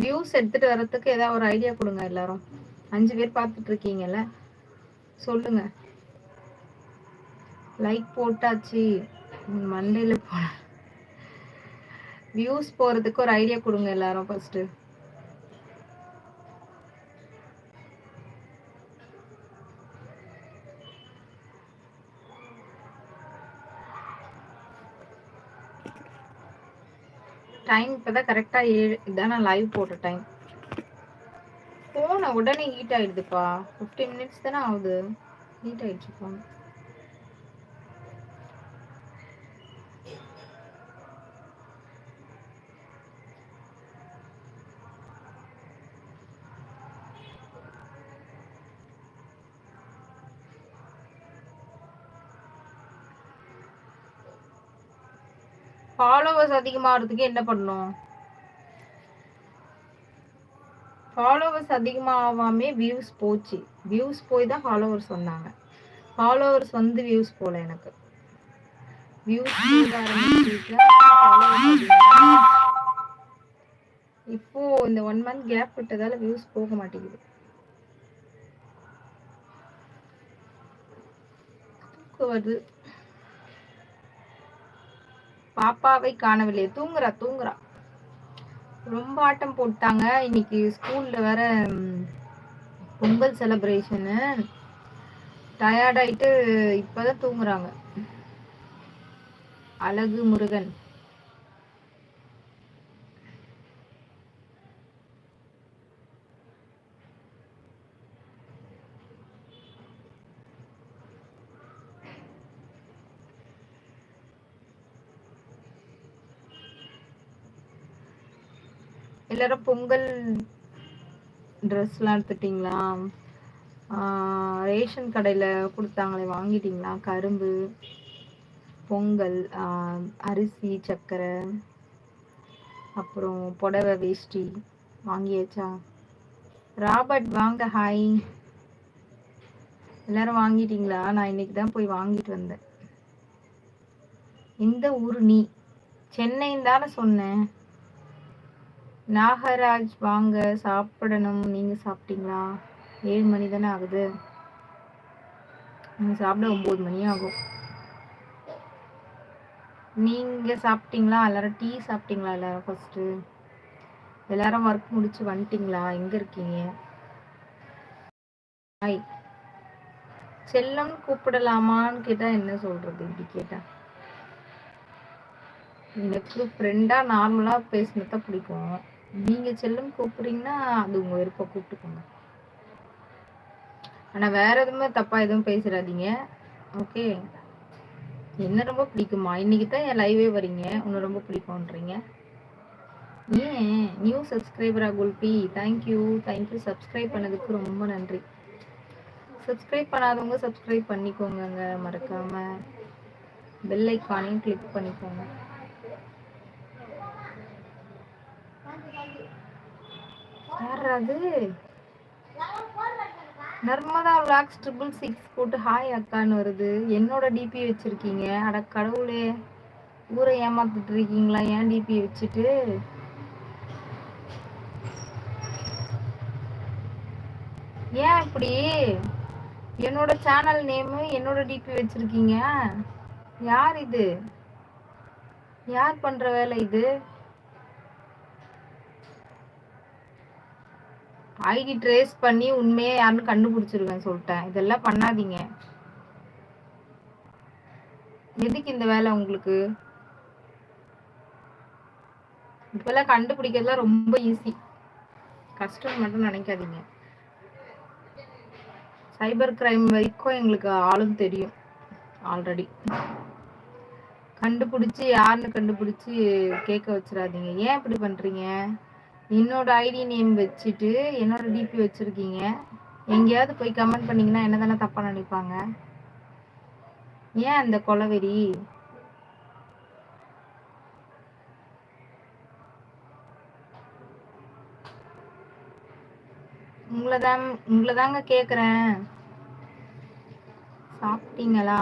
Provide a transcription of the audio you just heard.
Views எடுத்துட்டு வர்றதுக்கு ஏதாவது ஒரு ஐடியா கொடுங்க எல்லாரும். அஞ்சு பேர் பார்த்துட்டு இருக்கீங்கல்ல. சொல்லுங்க. லைக் போட்டாச்சு. மண்டேல போன. வியூஸ் போறதுக்கு ஒரு ஐடியா கொடுங்க எல்லாரும் ஃபர்ஸ்ட் டைம் இப்பதான் கரெக்டா ஏழு இதான் நான் லைவ் போட்ட டைம் போன உடனே ஹீட் ஆயிடுதுப்பா. ஃபிஃப்டீன் மினிட்ஸ் தானே ஆகுது. ஹீட் ஆயிடுச்சுப்பா. ஃபாலோவர்ஸ் அதிகமாகிறதுக்கு என்ன பண்ணணும் ஃபாலோவர்ஸ் அதிகமாகாமே வியூஸ் போச்சு. வியூஸ் போய் தான் ஃபாலோவர்ஸ் வந்தாங்க. ஃபாலோவர்ஸ் வந்து வியூஸ் போகல எனக்கு. வியூஸ் இப்போ இந்த ஒன் மந்த் கேப் விட்டதால வியூஸ் போக மாட்டேங்குது. வருது. பாப்பாவை காணவில்லை. தூங்குறா தூங்குறா. ரொம்ப ஆட்டம் போட்டாங்க. இன்னைக்கு ஸ்கூல்ல வேற பொங்கல் செலப்ரேஷனு டயர்டாயிட்டு இப்பதான் தூங்குறாங்க. அழகு முருகன். எல்லாரும் பொங்கல் ட்ரெஸ்லாம் எடுத்துட்டிங்களா? ரேஷன் கடையில் கொடுத்தாங்களே வாங்கிட்டீங்களா? கரும்பு பொங்கல் அரிசி சர்க்கரை அப்புறம் புடவை வேஷ்டி வாங்கியாச்சா? ராபர்ட் வாங்க ஹாய். எல்லாரும் வாங்கிட்டீங்களா? நான் இன்னைக்கு தான் போய் வாங்கிட்டு வந்தேன். எந்த ஊர் நீ? சென்னைன்னு தானே சொன்னேன். நாகராஜ் வாங்க சாப்பிடணும். நீங்க சாப்பிட்டீங்களா? ஏழு மணி தானே ஆகுது. நீங்க சாப்பிட ஒன்பது மணி ஆகும். நீங்க சாப்பிட்டீங்களா? எல்லாரும் டீ சாப்பிட்டீங்களா எல்லாரும் ஃபர்ஸ்ட் எல்லாரும் ஒர்க் முடிச்சு வந்துட்டீங்களா? எங்க இருக்கீங்க? ஹாய் செல்லம் கூப்பிடலாமான்னு கேட்டா என்ன சொல்றது? இப்படி கேட்டா. எனக்கு ஃப்ரெண்டாக நார்மலாக பேசினதான் பிடிக்கும். நீங்க செல்லும் கூப்பிடுறீங்கன்னா அது உங்க விருப்பம் கூப்பிட்டுக்கோங்க. ஆனா வேற எதுவுமே தப்பா எதுவும் பேசிடாதீங்க. ஓகே? என்ன ரொம்ப பிடிக்குமா? இன்னைக்கு தான் என் லைவே வரீங்க. உன்னை ரொம்ப பிடிக்கும்ன்றீங்க. ஏன்? நியூ சப்ஸ்கிரைபரா kulfi? Thank you thank you subscribe பண்ணதுக்கு ரொம்ப நன்றி. சப்ஸ்கிரைப் பண்ணாதவங்க சப்ஸ்கிரைப் பண்ணிக்கோங்க மறக்காம பெல் ஐக்கானையும் கிளிக் பண்ணிக்கோங்க. யாராது நர்மதா விளாக்ஸ் ட்ரிபிள் சிக்ஸ் போட்டு ஹாய் அக்கான்னு வருது. என்னோட டிபி வச்சிருக்கீங்க. அட கடவுளே. ஊரை ஏமாத்திட்டு இருக்கீங்களா ஏன் டிபி வச்சுட்டு? ஏன் இப்படி? என்னோட சேனல் நேமு என்னோட டிபி வச்சிருக்கீங்க? யார் இது? யார் பண்ற வேலை இது? ஐடி ட்ரேஸ் பண்ணி உண்மையை யாருன்னு கண்டுபிடிச்சிருவேன் சொல்லிட்டேன். இதெல்லாம் பண்ணாதீங்க. எதுக்கு இந்த வேலை உங்களுக்கு? இப்பெல்லாம் கண்டுபிடிக்கிறதுலாம் ரொம்ப ஈஸி கஷ்டம் மட்டும் நினைக்காதீங்க. சைபர் கிரைம் வரைக்கும் எங்களுக்கு ஆளும் தெரியும் ஆல்ரெடி கண்டுபிடிச்சி யாருன்னு கண்டுபிடிச்சி கேட்க வச்சிடாதீங்க. ஏன் இப்படி பண்றீங்க? என்னோட ஐடி நேம் வச்சுட்டு என்னோட டிபி வச்சுருக்கீங்க. எங்கேயாவது போய் கமெண்ட் பண்ணீங்கன்னா என்ன தானே தப்பாக நினைப்பாங்க? ஏன் அந்த கொலவெறி? உங்களை தான் உங்களை தாங்க கேட்குறேன் சாப்பிட்டீங்களா?